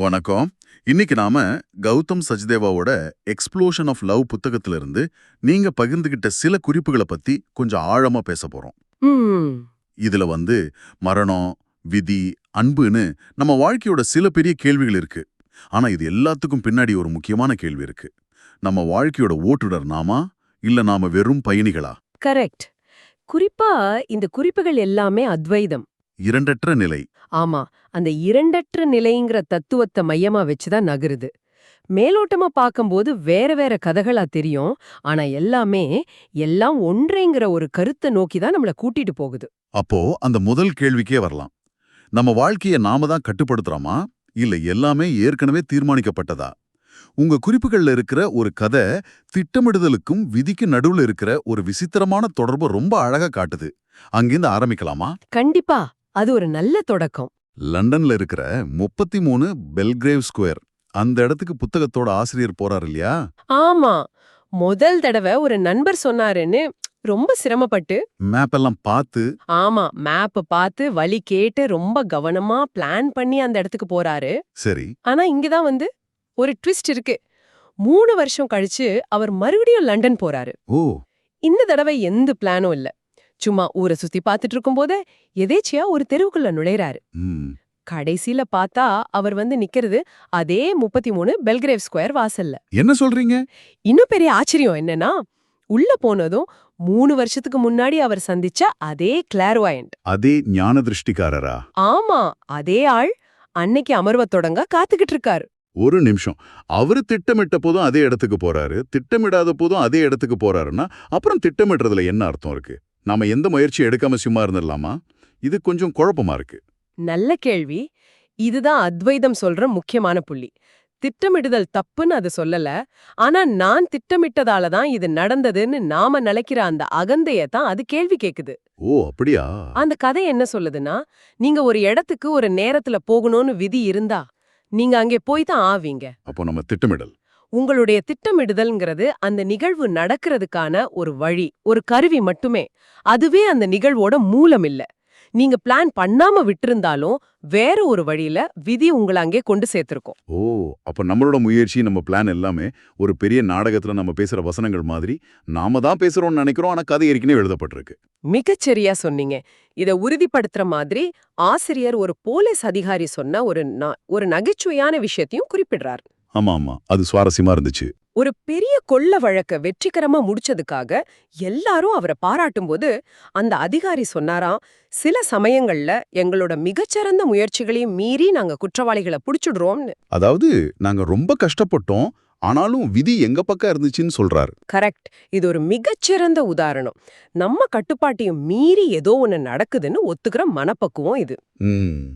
வணக்கம். இன்னைக்கு நாம கௌதம் சச்தேவாவோட எக்ஸ்ப்ளோஷன் ஆஃப் லவ் புத்தகத்துல இருந்து நீங்க பகிர்ந்துகிட்ட சில குறிப்புகளை பத்தி கொஞ்சம் ஆழமா பேச போறோம். இதுல வந்து மரணம் விதி அன்புன்னு நம்ம வாழ்க்கையோட சில பெரிய கேள்விகள் இருக்கு. ஆனா இது எல்லாத்துக்கும் பின்னாடி ஒரு முக்கியமான கேள்வி இருக்கு. நம்ம வாழ்க்கையோட ஓட்டுநர் நாமா? இல்ல நாம வெறும் பயணிகளா? கரெக்ட். குறிப்பா இந்த குறிப்புகள் எல்லாமே அத்வைதம். இரண்டற்ற நிலை. ஆமா அந்த இரண்டற்ற நிலைங்கிற தத்துவத்தை மையமா வச்சுதான் நகருது. மேலோட்டமா பார்க்கும்போது வேற வேற கதைகளா தெரியும் ஆனா எல்லாமே எல்லாம் ஒன்றேங்கிற ஒரு கருத்தை நோக்கி தான் நம்மள கூட்டிட்டு போகுது. அப்போ அந்த முதல் கேள்விக்கே வரலாம். நம்ம வாழ்க்கைய நாம தான் கட்டுப்படுத்துறோமா? இல்ல எல்லாமே ஏற்கனவே தீர்மானிக்கப்பட்டதா? உங்க குறிப்புகள்ல இருக்கிற ஒரு கதை திட்டமிடுதலுக்கும் விதிக்கு நடுவுல இருக்கிற ஒரு விசித்திரமான தொடர்பை ரொம்ப அழகா காட்டுது. அங்கிருந்து ஆரம்பிக்கலாமா? கண்டிப்பா. அது ஒரு நல்ல தொடக்கம். லண்டன்ல இருக்கிற முப்பத்தி மூணு பெல்கிரேவ் ஸ்கொயர். அந்த இடத்துக்கு புத்தகத்தோட ஆசிரியர் போறார் இல்லையா? ஆமா. முதல் தடவை ஒரு நண்பர் சொன்னாருன்னு ரொம்ப சிரமப்பட்டு. மேப் எல்லாம் பார்த்து. ஆமா மேப் பார்த்து வழி கேட்டு ரொம்ப கவனமா பிளான் பண்ணி அந்த இடத்துக்கு போறாரு. சரி. ஆனா இங்கதான் வந்து ஒரு ட்விஸ்ட் இருக்கு. மூணு வருஷம் கழிச்சு அவர் மறுபடியும் லண்டன் போறாரு. ஓ. இந்த தடவை எந்த பிளானும் இல்ல. சும்மா ஊரை சுத்தி பார்த்துட்டு இருக்கும்போதே எதேச்சியா ஒரு தெருவுக்குள்ள நுழையறாரு. ம். கடைசில பார்த்தா அவர் வந்து நிக்கிறது அதே முப்பத்தி மூணு பெல்கிரேவ் ஸ்கொயர் வாசல்ல. என்ன சொல்றீங்க? இன்னும் பெரிய ஆச்சரியம் என்னன்னா உள்ள போனதும் மூணு வருஷத்துக்கு முன்னாடி அவர் சந்திச்ச அதே கிளார்வாயண்ட் அதே ஞான திருஷ்டிக்காரரா ஆமா அதே ஆள் அன்னைக்கு அமர்வத் தொடங்க காத்துக்கிட்டு இருக்காரு ஒரு நிமிஷம். அவரு திட்டமிட்ட போதும் அதே இடத்துக்கு போறாரு. திட்டமிடாத போதும் அதே இடத்துக்கு போறாருன்னா அப்புறம் திட்டமிடுறதுல என்ன அர்த்தம் இருக்கு? நாம எந்த முயற்சியும் எடுக்காம சும்மா இருந்துடலாமா? இது கொஞ்சம் குழப்பமா இருக்கு. நல்ல கேள்வி. இதுதான் அத்வைதம் சொல்ற முக்கியமான புள்ளி. திட்டமிடுதல் தப்புன்னு அது சொல்லல. ஆனா நான் திட்டமிட்டதால தான் இது நடந்ததுன்னு நாம நினைக்கிற அந்த அகந்தைய தான் அது கேள்வி கேக்குது. ஓ அப்படியா? அந்த கதை என்ன சொல்லுதுன்னா நீங்க ஒரு இடத்துக்கு ஒரு நேரத்துல போகணும்னு விதி இருந்தா நீங்க அங்கே போய் தான் ஆவீங்க. அப்போ நம்ம திட்டமிடல். உங்களுடைய திட்டமிடுதல்ங்கிறது அந்த நிகழ்வு நடக்கிறதுக்கான ஒரு வழி ஒரு கருவி மட்டுமே. அதுவே அந்த நிகழ்வோட மூலம் இல்ல நீங்க பிளான் பண்ணாம விட்டிருந்தாலும் வேற ஒரு வழியில விதி உங்களை அங்கே கொண்டு சேர்த்திருக்கும். ஓ அப்ப நம்மளோட முயற்சி நம்ம பிளான் எல்லாமே ஒரு பெரிய நாடகத்துல நம்ம பேசுற வசனங்கள் மாதிரி நாம தான் பேசுறோம்னு நினைக்கிறோம் ஆனா கதை ஏற்கனவே எழுதப்பட்டிருக்கு. மிகச்சரியா சொன்னீங்க. இத உறுதிப்படுத்துற மாதிரி ஆசிரியர் ஒரு போலீஸ் அதிகாரி சொன்ன ஒரு ஒரு நகைச்சுவையான விஷயத்தையும் குறிப்பிடுறார். ஆமா ஆமா அது சுவாரஸ்யமா இருந்துச்சு. ஒரு பெரிய கொள்ள வழக்க வெற்றிகரமா முடிச்சதுக்காக எல்லாரும் அவரை பாராட்டும்போது அந்த அதிகாரி சொன்னாராம் சில சமயங்கள்ல எங்களோட மிகச்சிறந்த முயற்சிகளையும் மீறி நாங்க குற்றவாளிகளை புடிச்சுடுறோம்னு. அதாவது நாங்க ரொம்ப கஷ்டப்பட்டோம் ஆனாலும் விதி எங்க பக்கம் இருந்துச்சுன்னு சொல்றாரு. கரெக்ட். இது ஒரு மிகச்சிறந்த உதாரணம். நம்ம கட்டுப்பாட்டையும் மீறி ஏதோ ஒண்ணு நடக்குதுன்னு ஒத்துக்கிற மனப்பக்குவம் இது.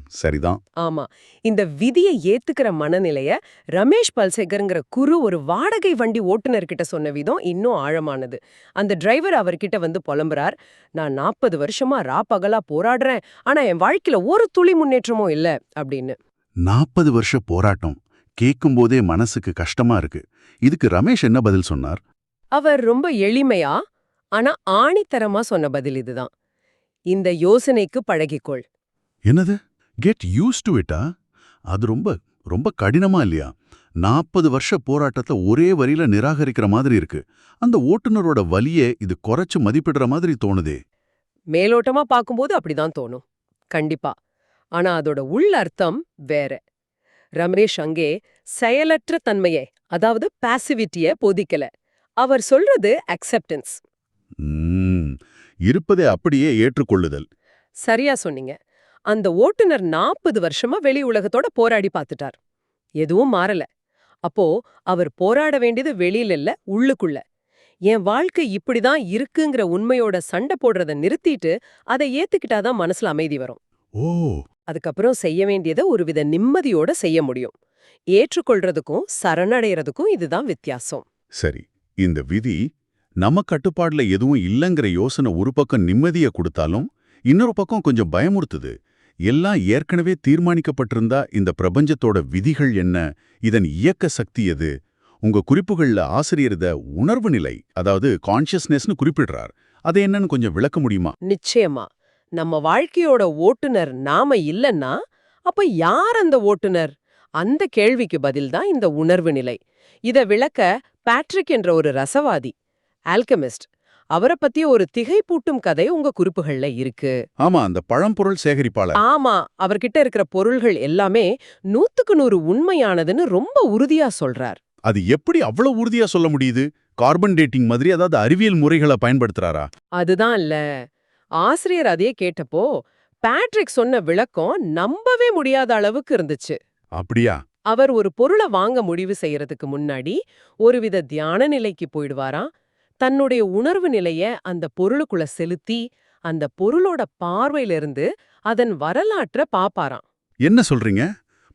சரிதான். ஆமா. இந்த விதியை ஏத்துக்கிற மனநிலைய ரமேஷ் பல்சேகர்ங்கிற குரு ஒரு வாடகை வண்டி ஓட்டுநர்கிட்ட சொன்ன விதம் இன்னும் ஆழமானது. அந்த டிரைவர் அவர்கிட்ட வந்து புலம்புறார் நான் நாற்பது வருஷமா ரா பகலா போராடுறேன். ஆனா என் வாழ்க்கையில ஒரு துளி முன்னேற்றமும் இல்ல. அப்படின்னு. நாற்பது வருஷ போராட்டம். கேட்கும் போதே மனசுக்கு கஷ்டமா இருக்கு. இதுக்கு ரமேஷ் என்ன பதில் சொன்னார்? அவர் ரொம்ப எளிமையா ஆனா ஆணித்தரமா சொன்ன பதில் இதுதான். இந்த யோசனைக்கு பழகிக்கொள். என்னது? கெட் யூஸ் டு இட்டா அது ரொம்ப ரொம்ப கடினமா இல்லையா? நாற்பது வருஷ போராட்டத்தை ஒரே வரியில நிராகரிக்கிற மாதிரி இருக்கு. அந்த ஓட்டுநரோட வலியே இது குறைச்சு மதிப்பிடுற மாதிரி தோணுதே. மேலோட்டமா பார்க்கும்போது அப்படிதான் தோணும். கண்டிப்பா. ஆனா அதோட உள் அர்த்தம் வேற. ரமேஷ் அங்கே செயலற்ற தன்மையை அதாவது பாசிவிட்டிய போதிக்கல. அவர் சொல்றது அக்செப்டன்ஸ் இருப்பதை அப்படியே ஏற்றுக்கொள்ளுதல். சரியா சொன்னீங்க. அந்த ஓட்டுநர் நாற்பது வருஷமா வெளி உலகத்தோட போராடி பார்த்துட்டார். எதுவும் மாறல. அப்போ அவர் போராட வேண்டியது வெளியில இல்ல உள்ளுக்குள்ள. என் வாழ்க்கை இப்படிதான் இருக்குங்கிற உண்மையோட சண்டை போடுறத நிறுத்திட்டு அதை ஏத்துக்கிட்டாதான் மனசுல அமைதி வரும். ஓ! அதுக்கப்புறம் செய்ய வேண்டியதை ஒருவித நிம்மதியோட செய்ய முடியும். ஏற்றுக்கொள்றதுக்கும் சரணடைறதுக்கும் இதுதான் வித்தியாசம். சரி இந்த விதி நம்ம கட்டுப்பாடுல எதுவும் இல்லைங்கிற யோசனை ஒரு பக்கம் நிம்மதிய கொடுத்தாலும் இன்னொரு பக்கம் கொஞ்சம் பயமுறுத்துது. எல்லாம் ஏற்கனவே தீர்மானிக்கப்பட்டிருந்தா இந்த பிரபஞ்சத்தோட விதிகள் என்ன? இதன் இயக்க சக்தி எது? உங்க குறிப்புகள்ல ஆசிரியர் இத உணர்வு நிலை அதாவது கான்ஷியஸ்னஸ்னு குறிப்பிடுறார். அது என்னன்னு கொஞ்சம் விளக்க முடியுமா? நிச்சயமா. நம்ம வாழ்க்கையோட ஓட்டுனர் நாம இல்லன்னா அப்ப யார் அந்த ஓட்டுனர் அந்த கேள்விக்கு பதில்தான் இந்த உணர்வு நிலை. இத விளக்க பேட்ரிக் என்ற ஒரு ரசவாதி ஆல்கெமிஸ்ட் அவரை பத்தி ஒரு திகைப்பூட்டும் கதை உங்க குறிப்புகள்ல இருக்கு. ஆமா அந்த பழம்பொருள் சேகரிப்பாளர். ஆமா அவர்கிட்ட இருக்கிற பொருள்கள் எல்லாமே நூத்துக்கு நூறு உண்மையானதுன்னு ரொம்ப உறுதியா சொல்றார். அது எப்படி அவ்வளவு உறுதியா சொல்ல முடியுது? கார்பன் டேட்டிங் மாதிரி அதாவது அறிவியல் முறைகளை பயன்படுத்துறாரா? அதுதான் இல்ல. ஆசிரியர் அதையே கேட்டப்போ பேட்ரிக் சொன்ன விளக்கம் நம்பவே முடியாத அளவுக்கு இருந்துச்சு. அப்படியா? அவர் ஒரு பொருளை வாங்க முடிவு செய்யறதுக்கு முன்னாடி ஒருவித தியான நிலைக்கு போயிடுவாராம். தன்னுடைய உணர்வு நிலைய அந்த பொருளுக்குள்ள செலுத்தி அந்த பொருளோட பார்வையில இருந்து அதன் வரலாற்ற பாப்பாராம். என்ன சொல்றீங்க?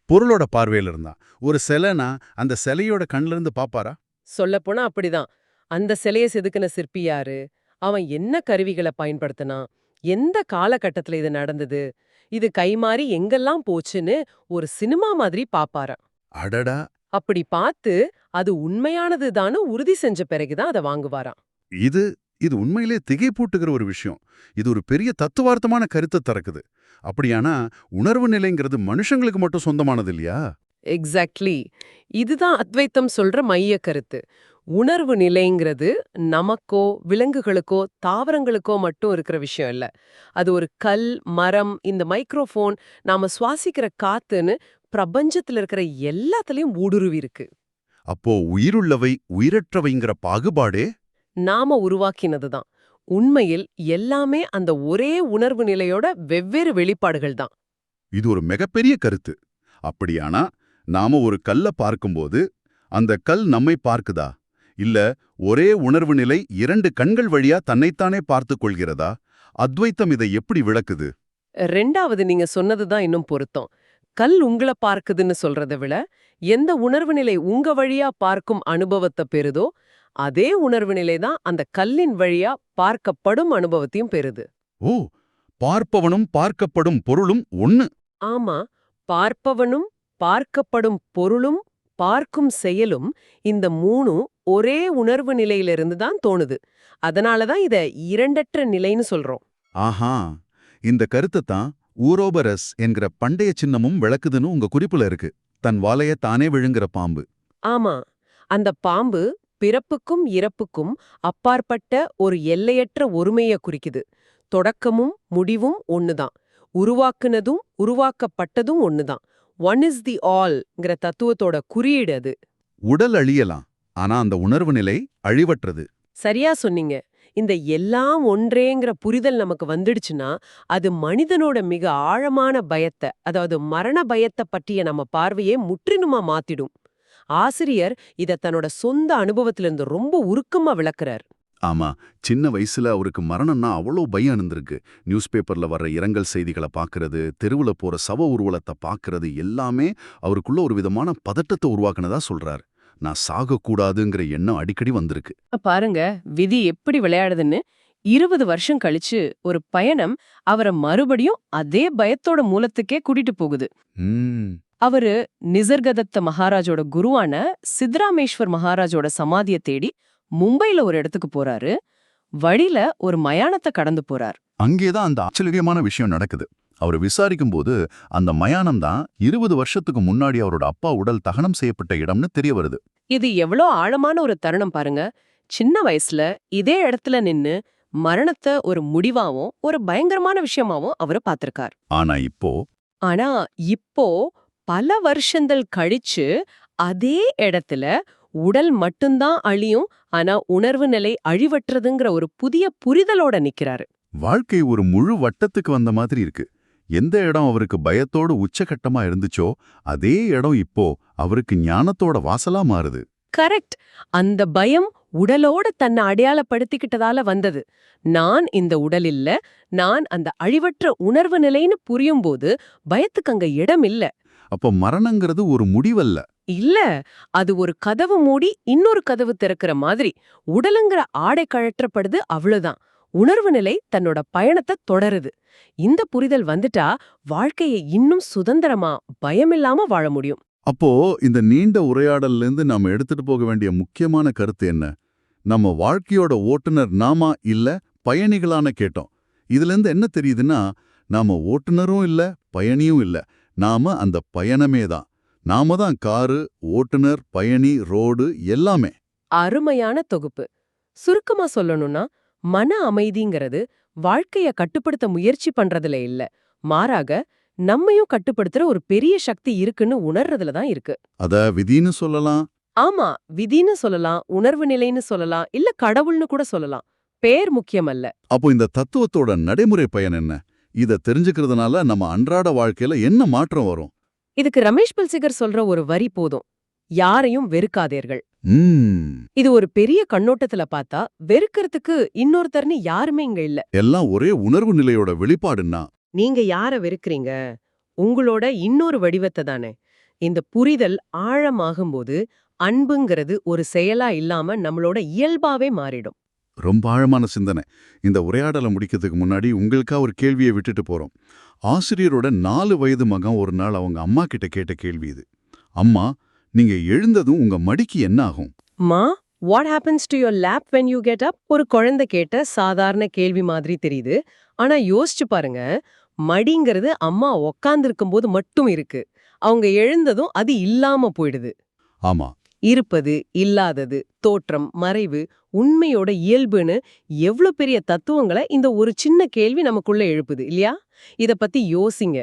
பொருளோட பார்வையில இருந்தா ஒரு சிலைனா அந்த சிலையோட கண்ணுல இருந்து பாப்பாரா சொல்லப்போனா அப்படிதான். அந்த சிலையை செதுக்கின சிற்பி யாரு? அவன் என்ன கருவிகளை பயன்படுத்தினான் எந்த காலகட்டத்துல இது நடந்தது இது கைமாறி எங்கெல்லாம் போச்சுன்னு ஒரு சினிமா மாதிரி பாப்பாராம். அடடா! அப்படி பார்த்து அது உண்மையானதுதான்னு உறுதி செஞ்ச பிறகுதான் அதை வாங்குவாராம். இது இது உண்மையிலே திகைப்பூட்டுகிற ஒரு விஷயம். இது ஒரு பெரிய தத்துவார்த்தமான கருத்தை திறக்குது அப்படியானா உணர்வு நிலைங்கிறது மனுஷங்களுக்கு மட்டும் சொந்தமானது இல்லையா? எக்ஸாக்ட்லி இதுதான் அத்வைத்தம் சொல்ற மைய கருத்து. உணர்வு நிலைங்கிறது நமக்கோ விலங்குகளுக்கோ தாவரங்களுக்கோ மட்டும் இருக்கிற விஷயம் இல்ல. அது ஒரு கல் மரம் இந்த மைக்ரோஃபோன் நாம சுவாசிக்கிற காத்துன்னு பிரபஞ்சத்துல இருக்கிற எல்லாத்துலயும் ஊடுருவி இருக்கு. அப்போ உயிருள்ளவை உயிரற்றவைங்கிற பாகுபாடே? நாம உருவாக்கினதுதான் உண்மையில் எல்லாமே அந்த ஒரே உணர்வு நிலையோட வெவ்வேறு வெளிப்பாடுகள் தான். இது ஒரு மிகப்பெரிய கருத்து. அப்படியானா நாம ஒரு கல்ல பார்க்கும்போது அந்த கல் நம்மை பார்க்குதா? இல்ல ஒரே உணர்வு நிலை இரண்டு கண்கள் வழியா தன்னைத்தானே பார்த்துக் கொள்கிறதா? அத்வைத்தம் இதை எப்படி விளக்குது? ரெண்டாவது நீங்க சொன்னதுதான் இன்னும் பொருத்தம். கல் உங்கள பார்க்குதுன்னு சொல்றதை விட எந்த உணர்வு நிலை உங்க வழியா பார்க்கும் அனுபவத்தை பெறுதோ அதே உணர்வு நிலை தான் அந்த கல்லின் வழியா பார்க்கப்படும் அனுபவத்தையும் பெறுது. ஓ பார்ப்பவனும் பார்க்கப்படும் பொருளும் ஒண்ணு. ஆமா பார்ப்பவனும் பார்க்கப்படும் பொருளும் பார்க்கும் செயலும் இந்த மூணும் ஒரே உணர்வு நிலையிலிருந்து தான் தோணுது. அதனால தான் இத இரண்டற்ற நிலைன்னு சொல்றோம். ஆஹா. இந்த கருத்தை தான் ஊரோபரஸ் என்கிற பண்டைய சின்னமும் விளக்குதுன்னு உங்க குறிப்புல இருக்கு. தன் வாலைய தானே விழுங்குற பாம்பு. ஆமா. அந்த பாம்பு பிறப்புக்கும் இறப்புக்கும் அப்பாற்பட்ட ஒரு எல்லையற்ற ஒருமைய குறிக்குது. தொடக்கமும் முடிவும் ஒண்ணுதான். உருவாக்குனதும் உருவாக்கப்பட்டதும் ஒண்ணுதான். ஒன் இஸ் தி ஆல்ங்கிற தத்துவத்தோட குறியீடு அது. உடல் அழியலாம். ஆனா அந்த உணர்வு நிலை அழிவற்றது. சரியா சொன்னீங்க. இந்த எல்லாம் ஒன்றேங்கிற புரிதல் நமக்கு வந்துடுச்சுன்னா அது மனிதனோட மிக ஆழமான பயத்தை அதாவது மரண பயத்தை பற்றிய நம்ம பார்வையே முற்றிலுமா மாத்திடும். ஆசிரியர் இத தன்னோட சொந்த அனுபவத்திலிருந்து ரொம்ப உருக்கமா விளக்குறார். ஆமா சின்ன வயசுல அவருக்கு மரணம்னா அவ்வளோ பயம் இருந்திருக்கு. நியூஸ் பேப்பர்ல வர்ற இரங்கல் செய்திகளை பார்க்கறது தெருவுல போற சவ ஊர்வலத்தை பார்க்கறது எல்லாமே அவருக்குள்ள ஒரு விதமான பதட்டத்தை உருவாக்குனதா சொல்றார். நான் சாகக்கூடாதுங்கிற எண்ணம் அடிக்கடி வந்திருக்கு. பாருங்க விதி எப்படி விளையாடுதுன்னு இருபது வருஷம் கழிச்சு ஒரு பயணம் அவரை மறுபடியும் அதே பயத்தோட மூலத்துக்கே கூட்டிட்டு போகுது. அவரு நிசர்கதத்த மகாராஜோட குருவான சித்ராமேஸ்வர் மகாராஜோட சமாதிய தேடி மும்பைல ஒரு இடத்துக்கு போறாரு. வழியில ஒரு மயானத்தை கடந்து போறார். அங்கேதான் அந்த ஆச்சரியமான விஷயம் நடக்குது. அவர் விசாரிக்கும் போது அந்த மயானம் தான் இருபது வருஷத்துக்கு முன்னாடி அவரோட அப்பா உடல் தகனம் செய்யப்பட்ட இடம்னு தெரிய வருது. இது எவ்வளோ ஆழமான ஒரு தருணம் பாருங்க. சின்ன வயசுல இதே இடத்துல நின்னு மரணத்தை ஒரு முடிவாவும் ஒரு பயங்கரமான விஷயமாவும் அவரு பார்த்திருக்கார் ஆனா இப்போ? ஆனா இப்போ பல வருஷங்கள் கழிச்சு அதே இடத்துல உடல் மட்டும்தான் அழியும் ஆனா உணர்வு நிலை அழிவற்றதுங்கிற ஒரு புதிய புரிதலோட நிக்கிறாரு. வாழ்க்கை ஒரு முழு வட்டத்துக்கு வந்த மாதிரி இருக்கு. எந்த இடம் அவருக்கு பயத்தோட உச்சகட்டமா இருந்துச்சோ அதே இடம் இப்போ அவருக்கு ஞானத்தோட வாசலா மாறுது. கரெக்ட். அந்த பயம் உடலோட தன்னை அடையாளப்படுத்திக்கிட்டதால வந்தது. நான் இந்த உடல் இல்ல நான் அந்த அழிவற்ற உணர்வு நிலைன்னு புரியும்போது பயத்துக்கு அங்க இடம் இல்ல. அப்ப மரணங்கிறது ஒரு முடிவல்ல. இல்ல அது ஒரு கதவு மூடி இன்னொரு கதவு திறக்கிற மாதிரி உடலுங்கிற ஆடை கழற்றப்படுது அவ்வளவுதான் உணர்வு நிலை தன்னோட பயணத்தை தொடருது. இந்த புரிதல் வந்துட்டா வாழ்க்கையை இன்னும் சுதந்திரமா பயமில்லாம வாழ முடியும். அப்போ இந்த நீண்ட உரையாடல்ல இருந்து நாம எடுத்துட்டு போக வேண்டிய முக்கியமான கருத்து என்ன? நம்ம வாழ்க்கையோட ஓட்டுநர் நாமா இல்ல பயணிகளான கேட்டோம். இதுல இருந்து என்ன தெரியுதுன்னா நாம ஓட்டுநரும் இல்ல பயணியும் இல்ல. நாம அந்த பயணமே தான். நாம தான் காரு ஓட்டுநர் பயணி ரோடு எல்லாமே. அருமையான தொகுப்பு. சுருக்கமா சொல்லணும்னா மன அமைதிங்கிறது வாழ்க்கைய கட்டுப்படுத்த முயற்சி பண்றதுல இல்ல. மாறாக நம்மையும் கட்டுப்படுத்துற ஒரு பெரிய சக்தி இருக்குன்னு உணர்றதுல தான் இருக்கு. அத விதின்னு சொல்லலாம்? ஆமா விதின்னு சொல்லலாம் உணர்வு நிலைன்னு சொல்லலாம் இல்ல கடவுள்னு கூட சொல்லலாம். பேர் முக்கியமல்ல அப்போ இந்த தத்துவத்தோட நடைமுறை பயன் என்ன? இத தெரிஞ்சுக்கிறதுனால நம்ம அன்றாட வாழ்க்கையில என்ன மாற்றம் வரும்? இதுக்கு ரமேஷ் பல்சிகர் சொல்ற ஒரு வரி போதும். யாரையும் வெறுக்காதீர்கள். இது ஒரு பெரிய கண்ணோட்டத்துல பார்த்தா வெறுக்கிறதுக்கு இன்னொருத்தர்னு யாருமே இங்க இல்ல. எல்லாம் ஒரே உணர்வு நிலையோட வெளிப்பாடுன்னா? நீங்க யார வெறுக்கிறீங்க? உங்களோட இன்னொரு வடிவத்தை தானே. இந்த புரிதல் ஆழமாகும்போது அன்புங்கிறது ஒரு செயலா இல்லாம நம்மளோட இயல்பாவே மாறிடும். ரொம்ப ஆழமான சிந்தனை. இந்த உரையாடலை முடிக்கிறதுக்கு முன்னாடி உங்களுக்கா ஒரு கேள்வியை விட்டுட்டு போறோம். ஆசிரியரோட நாலு வயது மகன் ஒரு நாள் அவங்க அம்மா கிட்ட கேட்ட கேள்வி இது. அம்மா நீங்க எழுந்ததும் உங்க மடிக்கு என்ன ஆகும் மா what happens to your lap when you get up ஒரு குழந்தை கேட்ட சாதாரண கேள்வி மாதிரி தெரியுது. ஆனா யோசிச்சு பாருங்க. மடிங்கிறது அம்மா உக்காந்துருக்கும் போது மட்டும் இருக்கு. அவங்க எழுந்ததும் அது இல்லாம போயிடுது. ஆமா. இருப்பது இல்லாதது தோற்றம் மறைவு உண்மையோட இயல்புன்னு எவ்ளோ பெரிய தத்துவங்களை இந்த ஒரு சின்ன கேள்வி நமக்குள்ள எழுப்புது இல்லையா? இத பத்தி யோசிங்க.